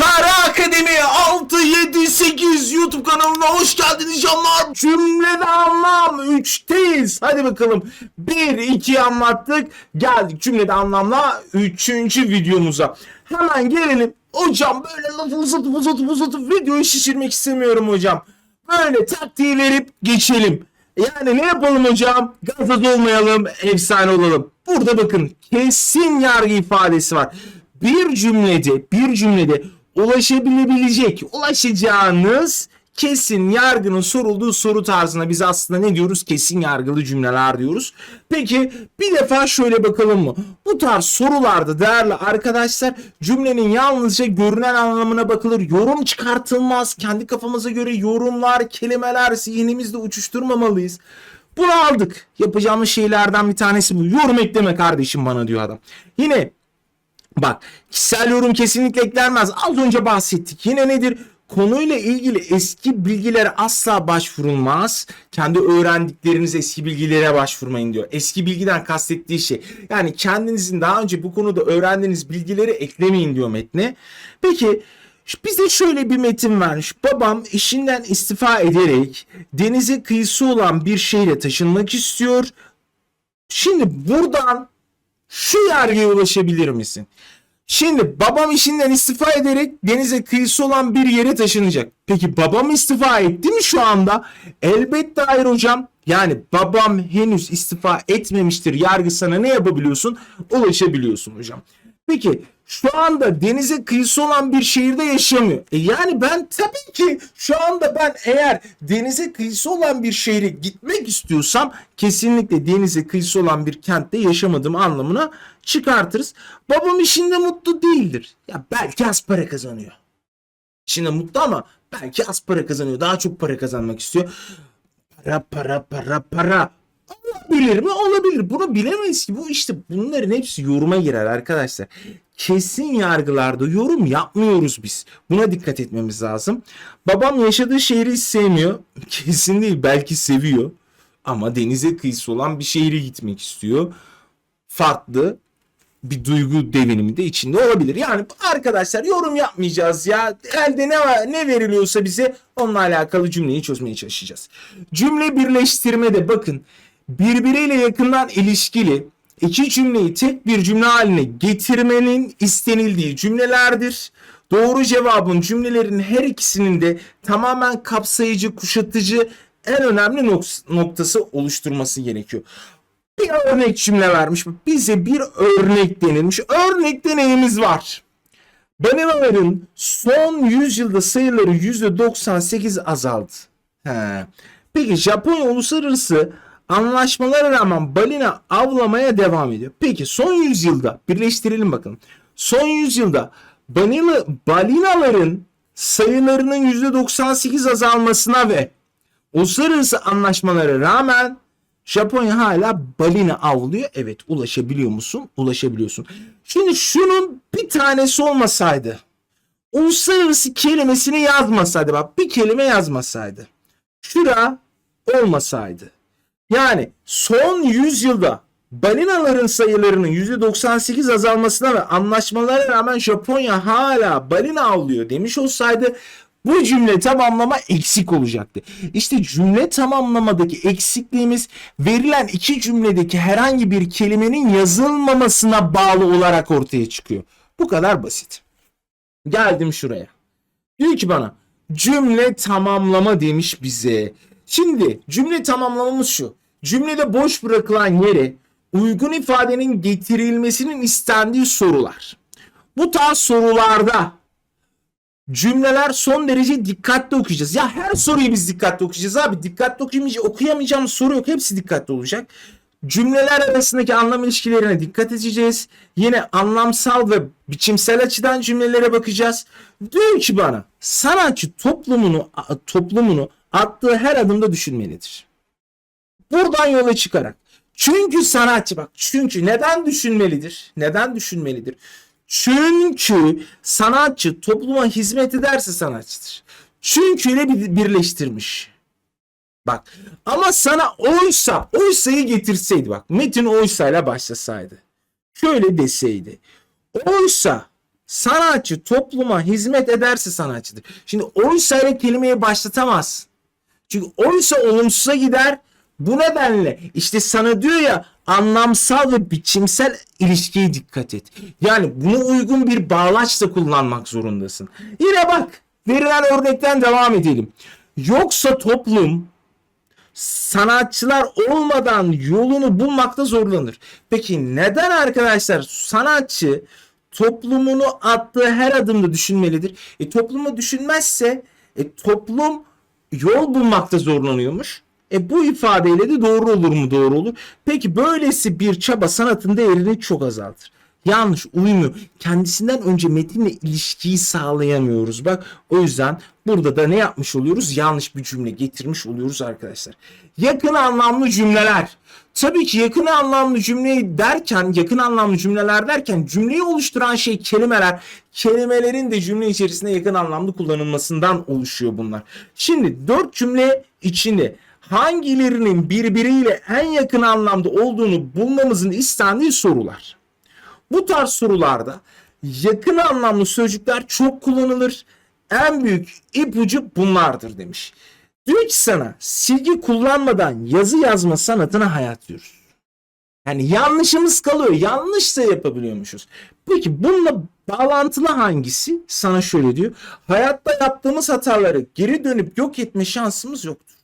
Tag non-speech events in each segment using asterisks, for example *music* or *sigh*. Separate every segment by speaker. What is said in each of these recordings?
Speaker 1: Kara Akademi 678 YouTube kanalına hoş geldiniz canlar. Cümlede anlam 3'teyiz. Hadi bakalım. 1 2 anlattık. Geldik cümlede anlamla 3. videomuza. Hemen gelelim. Hocam böyle lafı uzatıp uzatıp uzatıp videoyu şişirmek istemiyorum hocam. Böyle taktiği verip geçelim. Yani ne yapalım hocam? Gazaz olmayalım, efsane olalım. Burada bakın kesin yargı ifadesi var. Bir cümlede, bir cümlede ulaşabilebilecek, ulaşacağınız kesin yargının sorulduğu soru tarzına biz aslında ne diyoruz? Kesin yargılı cümleler diyoruz. Peki bir defa şöyle bakalım mı? Bu tarz sorularda değerli arkadaşlar cümlenin yalnızca görünen anlamına bakılır. Yorum çıkartılmaz. Kendi kafamıza göre yorumlar, kelimeler zihnimizde uçuşturmamalıyız. Bunu aldık. Yapacağımız şeylerden bir tanesi bu. Yorum ekleme kardeşim bana diyor adam. Yine Bak kişisel yorum kesinlikle eklenmez. Az önce bahsettik. Yine nedir? Konuyla ilgili eski bilgilere asla başvurulmaz. Kendi öğrendikleriniz eski bilgilere başvurmayın diyor. Eski bilgiden kastettiği şey. Yani kendinizin daha önce bu konuda öğrendiğiniz bilgileri eklemeyin diyor metne. Peki bize şöyle bir metin vermiş. Babam işinden istifa ederek denize kıyısı olan bir şehre taşınmak istiyor. Şimdi buradan şu yargıya ulaşabilir misin? Şimdi babam işinden istifa ederek denize kıyısı olan bir yere taşınacak. Peki babam istifa etti mi şu anda? Elbette hayır hocam. Yani babam henüz istifa etmemiştir yargısına ne yapabiliyorsun? Ulaşabiliyorsun hocam. Peki şu anda denize kıyısı olan bir şehirde yaşamıyor. E yani ben tabii ki şu anda ben eğer denize kıyısı olan bir şehre gitmek istiyorsam kesinlikle denize kıyısı olan bir kentte yaşamadığım anlamına çıkartırız. Babam işinde mutlu değildir. Ya belki az para kazanıyor. İşinde mutlu ama belki az para kazanıyor. Daha çok para kazanmak istiyor. Para para para para. Olabilir mi? Olabilir. Bunu bilemeyiz ki. Bu işte bunların hepsi yoruma girer arkadaşlar. Kesin yargılarda yorum yapmıyoruz biz. Buna dikkat etmemiz lazım. Babam yaşadığı şehri sevmiyor. *laughs* Kesin değil. Belki seviyor. Ama denize kıyısı olan bir şehre gitmek istiyor. Farklı bir duygu devinimi de içinde olabilir. Yani arkadaşlar yorum yapmayacağız ya. Elde ne var, ne veriliyorsa bize onunla alakalı cümleyi çözmeye çalışacağız. Cümle birleştirme de bakın birbiriyle yakından ilişkili iki cümleyi tek bir cümle haline getirmenin istenildiği cümlelerdir. Doğru cevabın cümlelerin her ikisinin de tamamen kapsayıcı, kuşatıcı en önemli nok- noktası oluşturması gerekiyor bir örnek cümle vermiş. Bize bir örnek denilmiş. Örnek deneyimiz var. Balinaların son 100 yılda sayıları %98 azaldı. He. Peki Japonya uluslararası anlaşmalara rağmen balina avlamaya devam ediyor. Peki son 100 yılda birleştirelim bakın. Son 100 yılda balina, balinaların sayılarının %98 azalmasına ve uluslararası anlaşmalara rağmen Japonya hala balina avlıyor. Evet ulaşabiliyor musun? Ulaşabiliyorsun. Şimdi şunun bir tanesi olmasaydı. Uluslararası kelimesini yazmasaydı bak bir kelime yazmasaydı. Şura olmasaydı. Yani son 100 yılda balinaların sayılarının %98 azalmasına ve anlaşmalara rağmen Japonya hala balina avlıyor demiş olsaydı bu cümle tamamlama eksik olacaktı. İşte cümle tamamlamadaki eksikliğimiz verilen iki cümledeki herhangi bir kelimenin yazılmamasına bağlı olarak ortaya çıkıyor. Bu kadar basit. Geldim şuraya. Diyor ki bana cümle tamamlama demiş bize. Şimdi cümle tamamlamamız şu. Cümlede boş bırakılan yere uygun ifadenin getirilmesinin istendiği sorular. Bu tarz sorularda cümleler son derece dikkatli okuyacağız. Ya her soruyu biz dikkatli okuyacağız abi. Dikkatli okuyamayacağız, okuyamayacağımız soru yok. Hepsi dikkatli olacak. Cümleler arasındaki anlam ilişkilerine dikkat edeceğiz. Yine anlamsal ve biçimsel açıdan cümlelere bakacağız. Diyor ki bana sanatçı toplumunu toplumunu attığı her adımda düşünmelidir. Buradan yola çıkarak çünkü sanatçı bak çünkü neden düşünmelidir? Neden düşünmelidir? Çünkü sanatçı topluma hizmet ederse sanatçıdır. Çünkü ile bir- birleştirmiş. Bak ama sana oysa oysayı getirseydi bak metin oysayla başlasaydı. Şöyle deseydi. Oysa Sanatçı topluma hizmet ederse sanatçıdır. Şimdi oysa ile kelimeyi başlatamazsın. Çünkü oysa olumsuza gider. Bu nedenle işte sana diyor ya anlamsal ve biçimsel ilişkiye dikkat et. Yani buna uygun bir bağlaç da kullanmak zorundasın. Yine bak verilen örnekten devam edelim. Yoksa toplum sanatçılar olmadan yolunu bulmakta zorlanır. Peki neden arkadaşlar sanatçı toplumunu attığı her adımda düşünmelidir? E toplumu düşünmezse e, toplum yol bulmakta zorlanıyormuş. E bu ifadeyle de doğru olur mu? Doğru olur. Peki böylesi bir çaba sanatın değerini çok azaltır. Yanlış, uymuyor. Kendisinden önce metinle ilişkiyi sağlayamıyoruz. Bak o yüzden burada da ne yapmış oluyoruz? Yanlış bir cümle getirmiş oluyoruz arkadaşlar. Yakın anlamlı cümleler. Tabii ki yakın anlamlı cümleyi derken, yakın anlamlı cümleler derken cümleyi oluşturan şey kelimeler. Kelimelerin de cümle içerisinde yakın anlamlı kullanılmasından oluşuyor bunlar. Şimdi dört cümle içinde hangilerinin birbiriyle en yakın anlamda olduğunu bulmamızın istendiği sorular. Bu tarz sorularda yakın anlamlı sözcükler çok kullanılır. En büyük ipucu bunlardır demiş. Diyor ki sana silgi kullanmadan yazı yazma sanatına hayat diyoruz. Yani yanlışımız kalıyor. Yanlış da yapabiliyormuşuz. Peki bununla bağlantılı hangisi? Sana şöyle diyor. Hayatta yaptığımız hataları geri dönüp yok etme şansımız yoktur.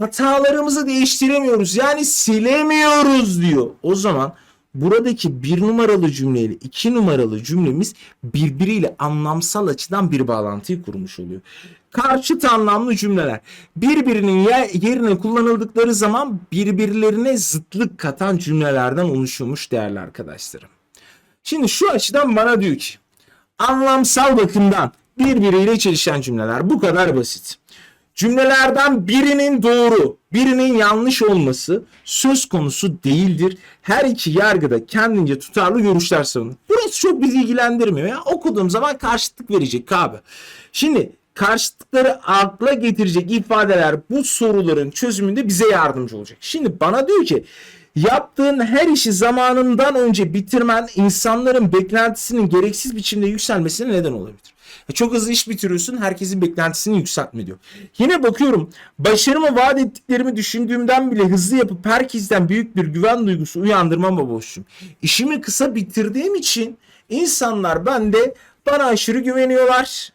Speaker 1: Hatalarımızı değiştiremiyoruz. Yani silemiyoruz diyor. O zaman buradaki bir numaralı cümleyle iki numaralı cümlemiz birbiriyle anlamsal açıdan bir bağlantıyı kurmuş oluyor. Karşıt anlamlı cümleler birbirinin ye- yerine kullanıldıkları zaman birbirlerine zıtlık katan cümlelerden oluşuyormuş değerli arkadaşlarım. Şimdi şu açıdan bana diyor ki anlamsal bakımdan birbiriyle çelişen cümleler bu kadar basit. Cümlelerden birinin doğru, birinin yanlış olması söz konusu değildir. Her iki yargıda kendince tutarlı görüşler savunur. Burası çok bizi ilgilendirmiyor ya. Okuduğum zaman karşıtlık verecek abi. Şimdi karşıtlıkları akla getirecek ifadeler bu soruların çözümünde bize yardımcı olacak. Şimdi bana diyor ki yaptığın her işi zamanından önce bitirmen insanların beklentisinin gereksiz biçimde yükselmesine neden olabilir. E, Çok hızlı iş bitiriyorsun. Herkesin beklentisini yükseltme diyor. Yine bakıyorum. Başarımı vaat ettiklerimi düşündüğümden bile hızlı yapıp herkesten büyük bir güven duygusu uyandırmama boşum. İşimi kısa bitirdiğim için insanlar bende bana aşırı güveniyorlar.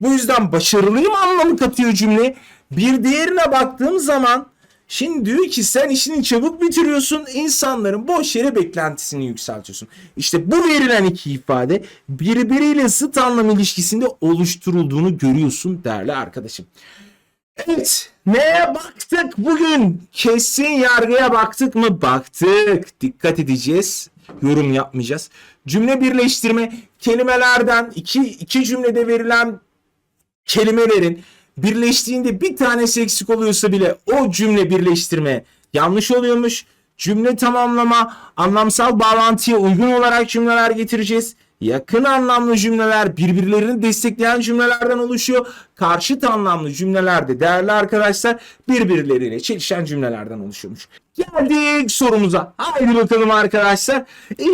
Speaker 1: Bu yüzden başarılıyım anlamı katıyor cümle. Bir diğerine baktığım zaman şimdi diyor ki sen işini çabuk bitiriyorsun. insanların boş yere beklentisini yükseltiyorsun. İşte bu verilen iki ifade birbiriyle zıt anlam ilişkisinde oluşturulduğunu görüyorsun değerli arkadaşım. Evet. Neye baktık bugün? Kesin yargıya baktık mı? Baktık. Dikkat edeceğiz. Yorum yapmayacağız. Cümle birleştirme kelimelerden iki, iki cümlede verilen kelimelerin birleştiğinde bir tanesi eksik oluyorsa bile o cümle birleştirme yanlış oluyormuş. Cümle tamamlama, anlamsal bağlantıya uygun olarak cümleler getireceğiz. Yakın anlamlı cümleler birbirlerini destekleyen cümlelerden oluşuyor. Karşıt anlamlı cümleler de değerli arkadaşlar birbirleriyle çelişen cümlelerden oluşuyormuş. Geldik sorumuza. Haydi bakalım arkadaşlar.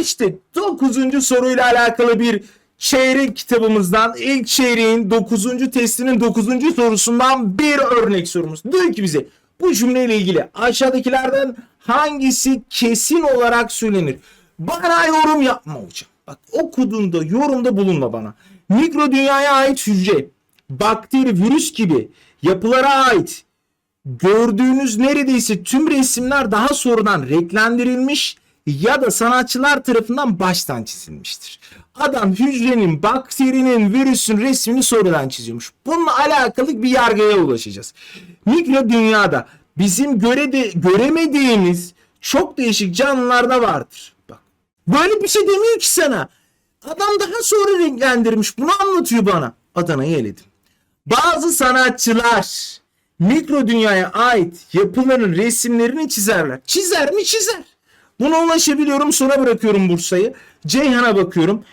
Speaker 1: İşte 9. soruyla alakalı bir çeyrek kitabımızdan ilk çeyreğin 9. testinin 9. sorusundan bir örnek sorumuz. Diyor ki bize bu cümleyle ilgili aşağıdakilerden hangisi kesin olarak söylenir? Bana yorum yapma hocam. Bak okuduğunda yorumda bulunma bana. Mikro dünyaya ait hücre, bakteri, virüs gibi yapılara ait gördüğünüz neredeyse tüm resimler daha sonradan renklendirilmiş ya da sanatçılar tarafından baştan çizilmiştir. Adam hücrenin, bakterinin, virüsün resmini sonradan çiziyormuş. Bununla alakalı bir yargıya ulaşacağız. Mikro dünyada bizim göre de, göremediğimiz çok değişik canlılar da vardır. Bak böyle bir şey demiyor ki sana. Adam daha sonra renklendirmiş. Bunu anlatıyor bana. Adana'yı eledim. Bazı sanatçılar mikro dünyaya ait yapıların resimlerini çizerler. Çizer mi? Çizer. Buna ulaşabiliyorum sonra bırakıyorum Bursa'yı. Ceyhan'a bakıyorum.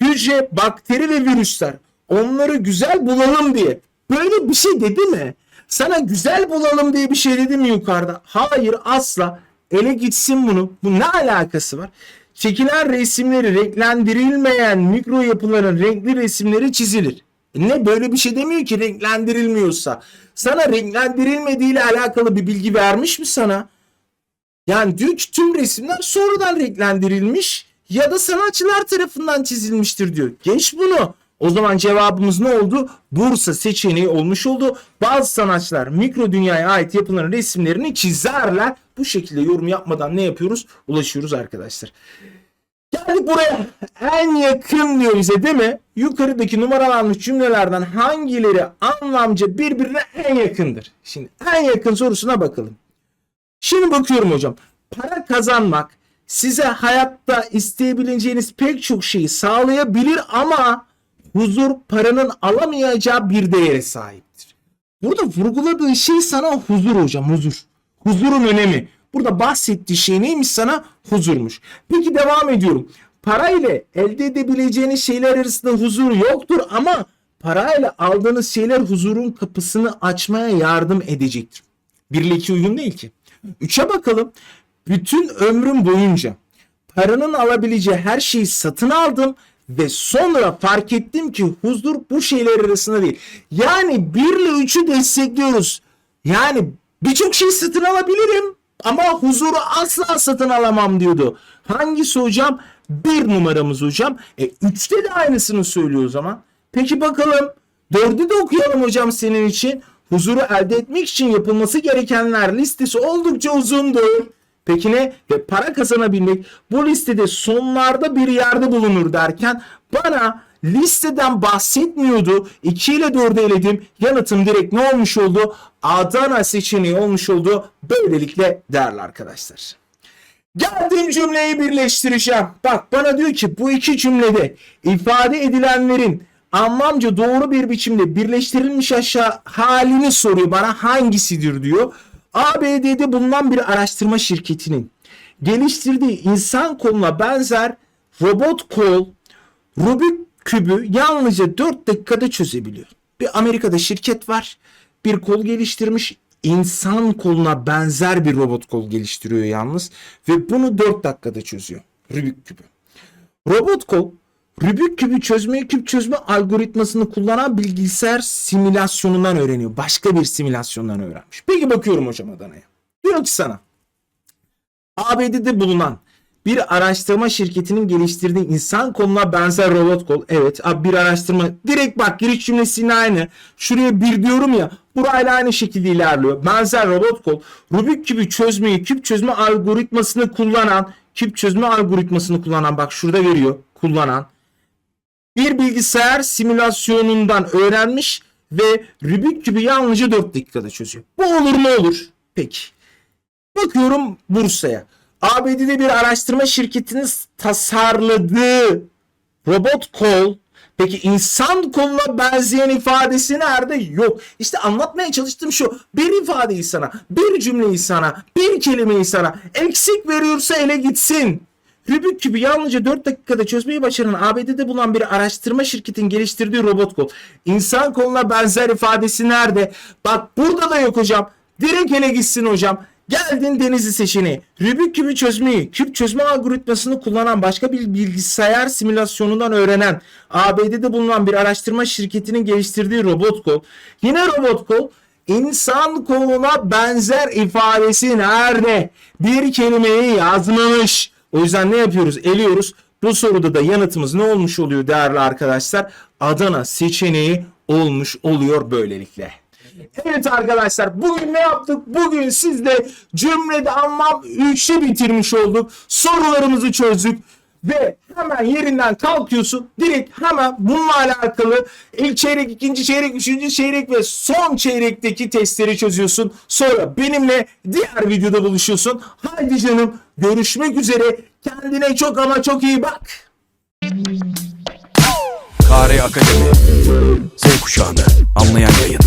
Speaker 1: Hücre, bakteri ve virüsler. Onları güzel bulalım diye. Böyle bir şey dedi mi? Sana güzel bulalım diye bir şey dedi mi yukarıda? Hayır asla. Ele gitsin bunu. Bu ne alakası var? çekilen resimleri renklendirilmeyen mikro yapıların renkli resimleri çizilir. E Ne böyle bir şey demiyor ki renklendirilmiyorsa. Sana renklendirilmediği ile alakalı bir bilgi vermiş mi sana? Yani diyor ki tüm resimler sonradan renklendirilmiş ya da sanatçılar tarafından çizilmiştir diyor. Geç bunu. O zaman cevabımız ne oldu? Bursa seçeneği olmuş oldu. Bazı sanatçılar mikro dünyaya ait yapıların resimlerini çizerler. Bu şekilde yorum yapmadan ne yapıyoruz? Ulaşıyoruz arkadaşlar. Geldik buraya. En yakın diyor bize değil mi? Yukarıdaki numaralanmış cümlelerden hangileri anlamca birbirine en yakındır? Şimdi en yakın sorusuna bakalım. Şimdi bakıyorum hocam. Para kazanmak size hayatta isteyebileceğiniz pek çok şeyi sağlayabilir ama huzur paranın alamayacağı bir değere sahiptir. Burada vurguladığı şey sana huzur hocam huzur. Huzurun önemi. Burada bahsettiği şey neymiş sana? Huzurmuş. Peki devam ediyorum. Para ile elde edebileceğiniz şeyler arasında huzur yoktur ama parayla aldığınız şeyler huzurun kapısını açmaya yardım edecektir. 1 ile 2 uygun değil ki. 3'e bakalım. Bütün ömrüm boyunca paranın alabileceği her şeyi satın aldım ve sonra fark ettim ki huzur bu şeyler arasında değil. Yani 1 ile 3'ü destekliyoruz. Yani birçok şey satın alabilirim ama huzuru asla satın alamam diyordu. Hangisi hocam? Bir numaramız hocam. E 3'te de aynısını söylüyor o zaman. Peki bakalım. Dördü de okuyalım hocam senin için. Huzuru elde etmek için yapılması gerekenler listesi oldukça uzundur. Peki ne? Ve para kazanabilmek bu listede sonlarda bir yerde bulunur derken bana listeden bahsetmiyordu. 2 ile 4'e eledim. Yanıtım direkt ne olmuş oldu? Adana seçeneği olmuş oldu. Böylelikle değerli arkadaşlar. Geldiğim cümleyi birleştireceğim. Bak bana diyor ki bu iki cümlede ifade edilenlerin anlamca doğru bir biçimde birleştirilmiş aşağı halini soruyor bana hangisidir diyor. ABD'de bulunan bir araştırma şirketinin geliştirdiği insan koluna benzer robot kol Rubik kübü yalnızca 4 dakikada çözebiliyor. Bir Amerika'da şirket var. Bir kol geliştirmiş. insan koluna benzer bir robot kol geliştiriyor yalnız. Ve bunu 4 dakikada çözüyor. Rubik kübü. Robot kol Rubik kübü çözme küp çözme algoritmasını kullanan bilgisayar simülasyonundan öğreniyor. Başka bir simülasyondan öğrenmiş. Peki bakıyorum hocam Adana'ya. Diyor ki sana ABD'de bulunan bir araştırma şirketinin geliştirdiği insan koluna benzer robot kol. Evet abi bir araştırma. Direkt bak giriş cümlesinin aynı. Şuraya bir diyorum ya. Burayla aynı şekilde ilerliyor. Benzer robot kol. Rubik kübü çözmeyi, küp çözme algoritmasını kullanan, küp çözme algoritmasını kullanan bak şurada veriyor. Kullanan bir bilgisayar simülasyonundan öğrenmiş ve Rubik kübü yalnızca 4 dakikada çözüyor. Bu olur mu olur? Peki. Bakıyorum Bursa'ya. ABD'de bir araştırma şirketinin tasarladığı robot kol Peki insan koluna benzeyen ifadesi nerede? Yok. İşte anlatmaya çalıştığım şu. Bir ifadeyi sana, bir cümleyi sana, bir kelimeyi sana eksik veriyorsa ele gitsin. Rubik kübü yalnızca 4 dakikada çözmeyi başaran ABD'de bulunan bir araştırma şirketin geliştirdiği robot kol. İnsan koluna benzer ifadesi nerede? Bak burada da yok hocam. Direkt ele gitsin hocam. Geldin Denizli seçeneği. Rubik kübü çözmeyi, küp çözme algoritmasını kullanan başka bir bilgisayar simülasyonundan öğrenen ABD'de bulunan bir araştırma şirketinin geliştirdiği robot kol. Yine robot kol insan koluna benzer ifadesi nerede? Bir kelimeyi yazmamış. O yüzden ne yapıyoruz? Eliyoruz. Bu soruda da yanıtımız ne olmuş oluyor değerli arkadaşlar? Adana seçeneği olmuş oluyor böylelikle. Evet arkadaşlar bugün ne yaptık? Bugün sizle cümlede anlam 3'ü bitirmiş olduk. Sorularımızı çözdük. Ve hemen yerinden kalkıyorsun. Direkt hemen bununla alakalı ilk çeyrek, ikinci çeyrek, üçüncü çeyrek ve son çeyrekteki testleri çözüyorsun. Sonra benimle diğer videoda buluşuyorsun. Haydi canım görüşmek üzere. Kendine çok ama çok iyi bak.
Speaker 2: KR Akademi Z kuşağını anlayan yayın